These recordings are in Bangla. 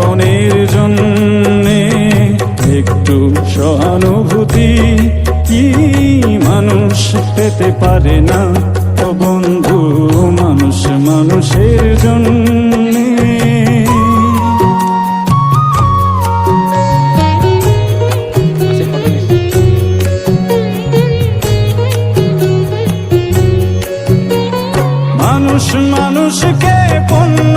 জীবনের জন্যে একটু সহানুভূতি কি মানুষ পেতে পারে না? ও বন্ধু মানুষ মানুষের জন্যে। মানুষ মানুষকে পণ্য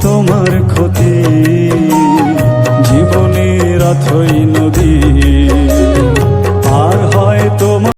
তোমার ক্ষতি। জীবনের রাথই নদী।